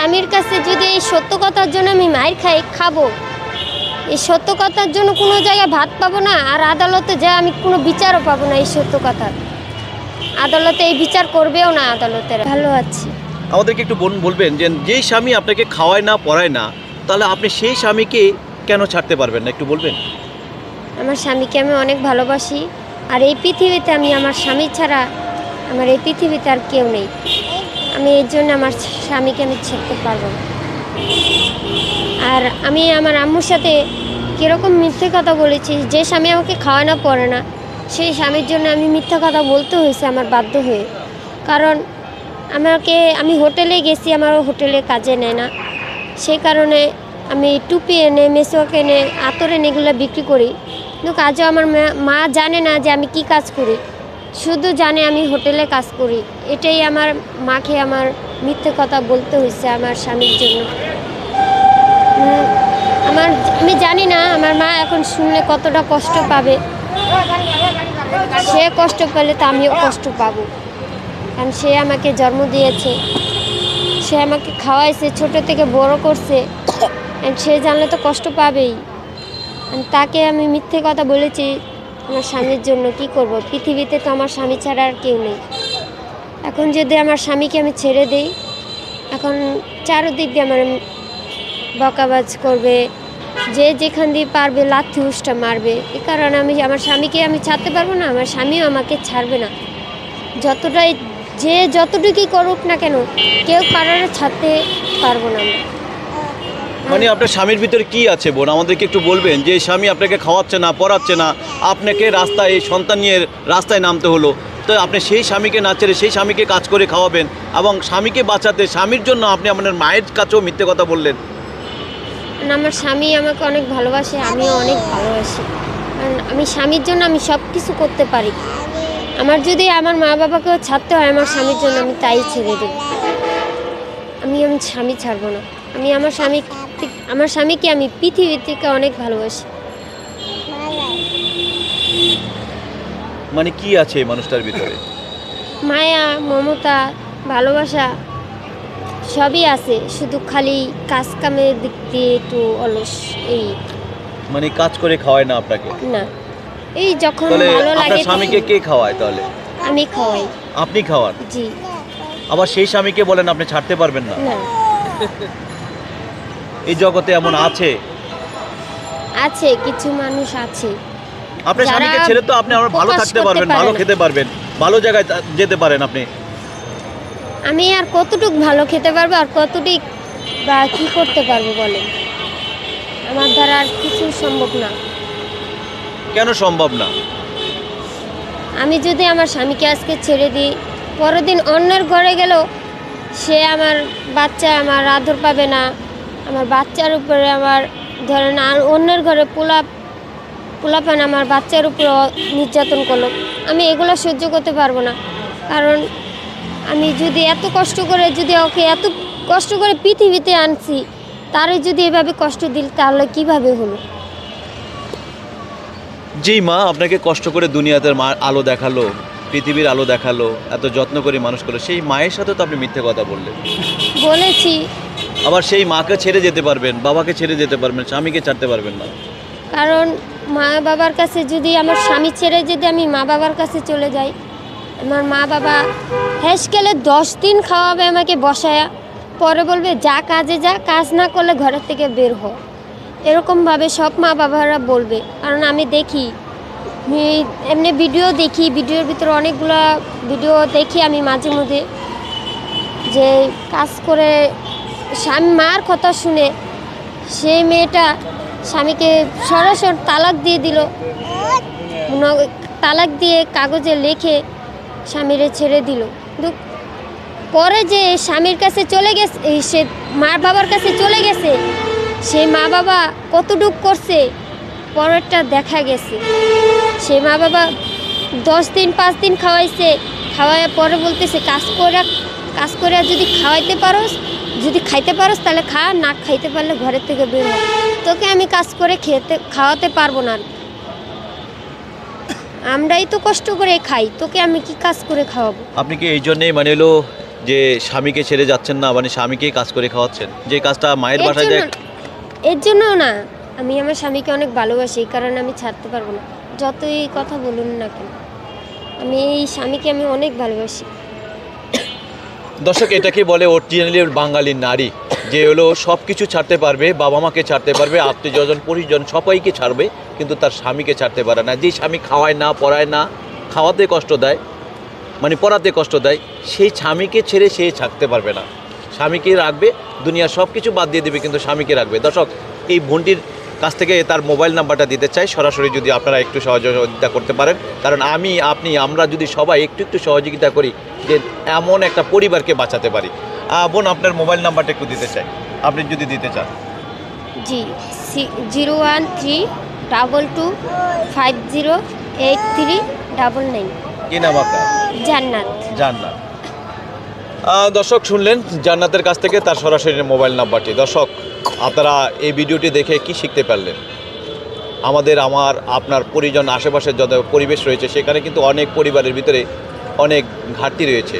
স্বামীর কাছে যদি এই সত্য কথার জন্য আমি মায়ের খাই খাব। এই সত্য কথার জন্য কোনো জায়গায় ভাত পাবো না আর আদালতে যা আমি কোনো বিচারও পাবো না এই সত্য কথার। আদালতে এই বিচার করবেও না আদালতের। ভালো আছি। আমাদেরকে একটু বল- বলবেন যে যেই স্বামী আপনাকে খাওয়ায় না পড়ায় না তাহলে আপনি সেই স্বামীকে কেন ছাড়তে পারবেন না একটু বলবেন? আমার স্বামীকে আমি অনেক ভালোবাসি আর এই পৃথিবীতে আমি আমার স্বামী ছাড়া আমার এই পৃথিবীতে আর কেউ নেই। আমি এর জন্য আমার স্বামীকে আমি ছেড়তে পারব না। আর আমি আমার আম্মুর সাথে কীরকম মিথ্যে কথা বলেছি, যে স্বামী আমাকে খাওয়ায় না পড়ে না, সেই স্বামীর জন্য আমি মিথ্যা কথা বলতে হয়েছে আমার বাধ্য হয়ে। কারণ আমাকে, আমি হোটেলে গেছি, আমার হোটেলে কাজে নেয় না। সেই কারণে আমি টুপি এনে, মেসোয়াক এনে, আতর এনে এগুলো বিক্রি করি। কিন্তু কাজও আমার মা জানে না যে আমি কি কাজ করি। শুধু জানে আমি হোটেলে কাজ করি। এটাই আমার মাকে আমার মিথ্যে কথা বলতে হয়েছে আমার স্বামীর জন্য। আমার, আমি জানি না, আমার মা এখন শুনলে কতটা কষ্ট পাবে। সে কষ্ট পেলে তো আমিও কষ্ট পাবো। কারণ সে আমাকে জন্ম দিয়েছে। সে আমাকে খাওয়াইছে, ছোট থেকে বড় করছে। সে জানলে তো কষ্ট পাবেই। তাকে আমি মিথ্যে কথা বলেছি আমার স্বামীর জন্য কি করব? পৃথিবীতে তো আমার স্বামী ছাড়া আর কেউ নেই। এখন যদি আমার স্বামীকে আমি ছেড়ে দেই, এখন চারদিক দিয়ে আমার বকাবাজ করবে, যে যেখান দিয়ে পারবে লাথি উষ্টা মারবে। এ কারণে আমি, আমার স্বামীকে আমি ছাড়তে পারব না, আমার স্বামীও আমাকে ছাড়বে না। যতটাই, যে যতটুকুই করুক না কেন, কেউ কারোর ছাড়তে পারব না আমরা। মানে আপনার স্বামীর ভিতরে কি আছে বোন? আমাদেরকে একটু বলবেন যে, স্বামী আপনাকে খাওয়াচ্ছে না, পড়াচ্ছে না। আপনাকে রাস্তায় সন্তান নিয়ে রাস্তায় নামতে হলো। তো আপনি সেই স্বামীকে না ছেড়ে সেই স্বামীকে কাজ করে খাওয়াবেন এবং স্বামীকে বাঁচাতে স্বামীর জন্য আপনি আপনার মায়ের কাছেও মিথ্যে কথা বললেন। আমার স্বামী আমাকে অনেক ভালোবাসে, আমিও অনেক ভালোবাসি। কারণ আমি স্বামীর জন্য আমি সব কিছু করতে পারি। আমার যদি আমার মা বাবাকেও ছাড়তে হয়, আমার স্বামীর জন্য আমি তাই ছেড়ে দেব। আমি আমি স্বামী ছাড়বো না। আমি আমার স্বামী আমার স্বামীকে আমি পৃথিবী থেকে অনেক ভালোবাসি। মানে কি আছে এই মানুষটার ভিতরে? মায়া মমতা ভালোবাসা সবই আছে শুধু খালি কাজ কামের দিক দিয়ে একটু অলস এই। মানে কাজ করে খাওয়ায় না আপনাকে? না। এই যখন তাহলে ভালো আপনার লাগে স্বামীকে কে খাওয়ায় তাহলে? আমি খাওয়াই। আপনি খাওয়ান? জি। আবার সেই স্বামীকে বলেন আপনি ছাড়তে পারবেন না? না। এই জগতে এমন আছে? আছে কিছু মানুষ আছে। আপনার যারা স্বামীকে ছেড়ে তো আপনি আবার ভালো প্রকাশ থাকতে করতে পারবেন পারে ভালো না। খেতে পারবেন। ভালো জায়গায় তা- যেতে পারেন আপনি। আমি আর কতটুক ভালো খেতে পারব আর কতটুক বা কি করতে পারব বলেন? আমার দ্বারা আর কিছু সম্ভব না। কেন সম্ভব না? আমি যদি আমার স্বামীকে আজকে ছেড়ে দিই পরের দিন অন্যের ঘরে গেল সে আমার বাচ্চা আমার আদর পাবে না। আমার বাচ্চার উপরে আমার ধরেন আর অন্যের ঘরে পোলা পোলাপান আমার বাচ্চার উপরে নির্যাতন করল। আমি এগুলো সহ্য করতে পারব না। কারণ আমি যদি এত কষ্ট করে যদি ওকে এত কষ্ট করে পৃথিবীতে আনছি তারে যদি এভাবে কষ্ট দিল তাহলে কীভাবে হলো? যেই মা আপনাকে কষ্ট করে দুনিয়াতে মা- আলো দেখাল পৃথিবীর আলো দেখাল এত যত্ন করে মানুষ করল। সেই মায়ের সাথে তো আপনি মিথ্যে কথা বললেন। বলেছি আবার সেই মাকে ছেড়ে যেতে পারবেন, বাবাকে ছেড়ে যেতে পারবেন, স্বামীকে ছাড়তে পারবেন না। কারণ মা বাবার কাছে যদি আমার স্বামী ছেড়ে যদি আমি মা বাবার কাছে চলে যাই, আমার মা বাবা হেস গেলে দশ দিন খাওয়াবে আমাকে বসায়া, পরে বলবে, যা কাজে যা, কাজ না করলে ঘরের থেকে বের হ। এরকমভাবে সব মা বাবারা বলবে। কারণ আমি দেখি এমনি ভিডিও দেখি, ভিডিওর ভিতরে অনেকগুলো ভিডিও দেখি আমি মাঝে মধ্যে, যে কাজ করে স্বামী মার কথা শুনে সেই মেয়েটা স্বামীকে সরাসরি তালাক দিয়ে দিল। তালাক দিয়ে কাগজে লিখে স্বামীরে ছেড়ে দিল। পরে যে স্বামীর কাছে চলে গেছে সে মা বাবার কাছে চলে গেছে, সেই মা বাবা কতটুক করছে, পরেরটা দেখা গেছে। সে মা বাবা দশ দিন, পাঁচ দিন খাওয়াইছে খাওয়ায় পরে বলতেছে, কাজ করে কাজ করে যদি খাওয়াইতে পারোস যদি খাইতে পারোস তাহলে খা না খাইতে পারলে ঘরের থেকে বের হ। তোকে আমি কাজ করে খেতে খাওয়াতে পারব না। আমরাই তো কষ্ট করে খাই তোকে আমি কি কাজ করে খাওয়াবো? আপনি কি এই জন্যেই মানে হলো যে স্বামীকে ছেড়ে যাচ্ছেন না মানে স্বামীকেই কাজ করে খাওয়াচ্ছেন? যে কাজটা মায়ের বাসায় দেয় এর জন্য না। আমি আমার স্বামীকে অনেক ভালোবাসি এই কারণে আমি ছাড়তে পারব না। যতই কথা বলুন না কেন। আমি এই স্বামীকে আমি অনেক ভালোবাসি। দর্শক এটাকে বলে অরিজিনালি বাঙালির নারী, যে হলো সব কিছু ছাড়তে পারবে, বাবা মাকে ছাড়তে পারবে আত্মীয় স্বজন পরিজন, সবাইকে ছাড়বে, কিন্তু তার স্বামীকে ছাড়তে পারে না। যে স্বামী খাওয়ায় না, পড়ায় না, খাওয়াতে কষ্ট দেয় মানে পড়াতে কষ্ট দেয়, সেই স্বামীকে ছেড়ে সে থাকতে পারবে না। স্বামীকে রাখবে, দুনিয়ার সব কিছু বাদ দিয়ে দেবে, কিন্তু স্বামীকে রাখবে। দর্শক, এই বোনটির কাছ থেকে তার মোবাইল নাম্বারটা দিতে চাই। সরাসরি যদি আপনারা একটু সহযোগিতা করতে পারেন। কারণ আমি আপনি আমরা যদি সবাই একটু একটু সহযোগিতা করি যে এমন একটা পরিবারকে বাঁচাতে পারি। বোন আপনার মোবাইল নাম্বারটা একটু দিতে চাই। আপনি যদি দিতে চান। জি zero one three double two five zero eight three double nine. কি নাম আপনার? জান্নাত। জান্নাত। দর্শক শুনলেন জান্নাতের কাছ থেকে তার সরাসরি মোবাইল নাম্বারটি। দর্শক আপনারা এই ভিডিওটি দেখে কি শিখতে পারলেন? আমাদের, আমার, আপনার পরিজন আশেপাশের যত পরিবেশ রয়েছে, সেখানে কিন্তু অনেক পরিবারের ভিতরে অনেক ঘাটতি রয়েছে,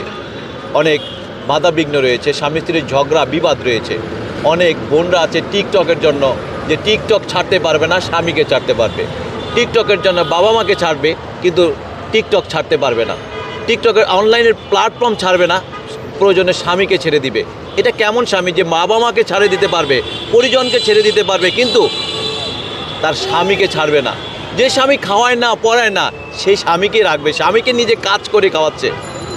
অনেক বাধা বিঘ্ন রয়েছে, স্বামী স্ত্রীর ঝগড়া, বিবাদ রয়েছে। অনেক বোনরা আছে টিকটকের জন্য, যে টিকটক ছাড়তে পারবে না, স্বামীকে ছাড়তে পারবে। টিকটকের জন্য বাবা মাকে ছাড়বে, কিন্তু টিকটক ছাড়তে পারবে না। টিকটকের অনলাইনের প্ল্যাটফর্ম ছাড়বে না, প্রয়োজনে স্বামীকে ছেড়ে দিবে। এটা কেমন স্বামী যে বাবা মাকে ছেড়ে দিতে পারবে, পরিজনকে ছেড়ে দিতে পারবে, কিন্তু তার স্বামীকে ছাড়বে না। যে স্বামী খাওয়ায় না, পড়ায় না, সেই স্বামীকে রাখবে, স্বামীকে নিজে কাজ করে খাওয়াচ্ছে।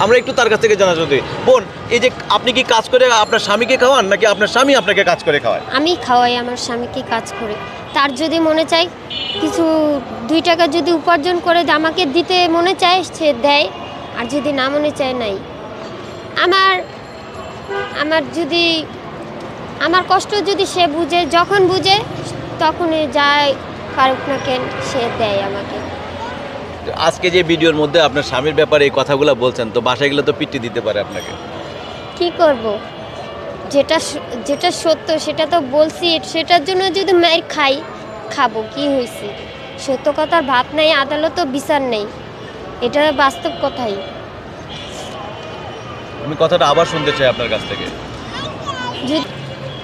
আমরা একটু তার কাছ থেকে জানা চাই বোন, এই যে আপনি কি কাজ করে আপনার স্বামীকে খাওয়ান, নাকি আপনার স্বামী আপনাকে কাজ করে খাওয়ায়? আমি খাওয়াই, আমার স্বামীকে কাজ করে। তার যদি মনে চায়, কিছু দুই টাকা যদি উপার্জন করে আমাকে দিতে মনে চায়, সে দেয়, আর যদি না মনে চায়, নাই। আমার আমার যদি আমার কষ্ট যদি সে বুঝে যখন বুঝে তখনই যায় পারুক না কেন সে দেয় আমাকে। আজকে যে ভিডিওর মধ্যে আপনার স্বামীর ব্যাপারে এই কথাগুলো বলছেন তো বাসায় গেলে তো পিটি দিতে পারে আপনাকে। কি করব? যেটা যেটা সত্য সেটা তো বলছি সেটার জন্য যদি মায়ের খাই খাব কি হয়েছে সত্য কথার ভাত নাই আদালতও বিচার নেই। এটা বাস্তব কথাই। আমি কথাটা আবার শুনতে চাই আপনার কাছ থেকে।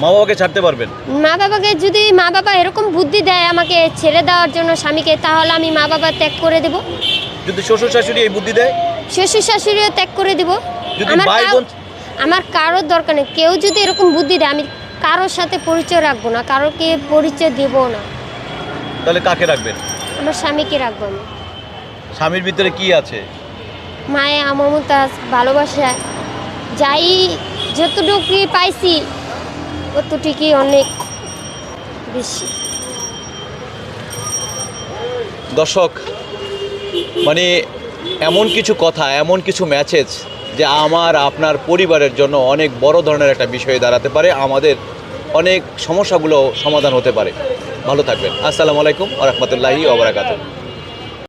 মা বাবাকে ছাড়তে পারবেন? মা বাবাকে যদি মা বাবা এরকম বুদ্ধি দেয় আমাকে ছেড়ে দেওয়ার জন্য স্বামীকে তাহলে আমি মা বাবা ত্যাগ করে দেব। যদি শ্বশুর শাশুড়ি এই বুদ্ধি দেয়? শ্বশুর শাশুড়িও ত্যাগ করে দেব। আমার ভাই বোন আমার কারোর দরকার নেই। কেউ যদি এরকম বুদ্ধি দেয় আমি কারোর সাথে পরিচয় রাখব না কারোকে পরিচয় দেবো না। তাহলে কাকে রাখবেন? আমার স্বামীকে রাখব আমি। স্বামীর ভিতরে কি আছে? মায়া মমতাজ ভালোবাসা যাই, যতটুকুই পাইছি ততটুকুই অনেক বেশি। দর্শক মানে এমন কিছু কথা, এমন কিছু ম্যাচেজ যে আমার, আপনার পরিবারের জন্য অনেক বড় ধরনের একটা বিষয়ে দাঁড়াতে পারে, আমাদের অনেক সমস্যাগুলো সমাধান হতে পারে। ভালো থাকবেন। আসসালামু আলাইকুম রহমতুল্লাহি ওবরাকাতুহ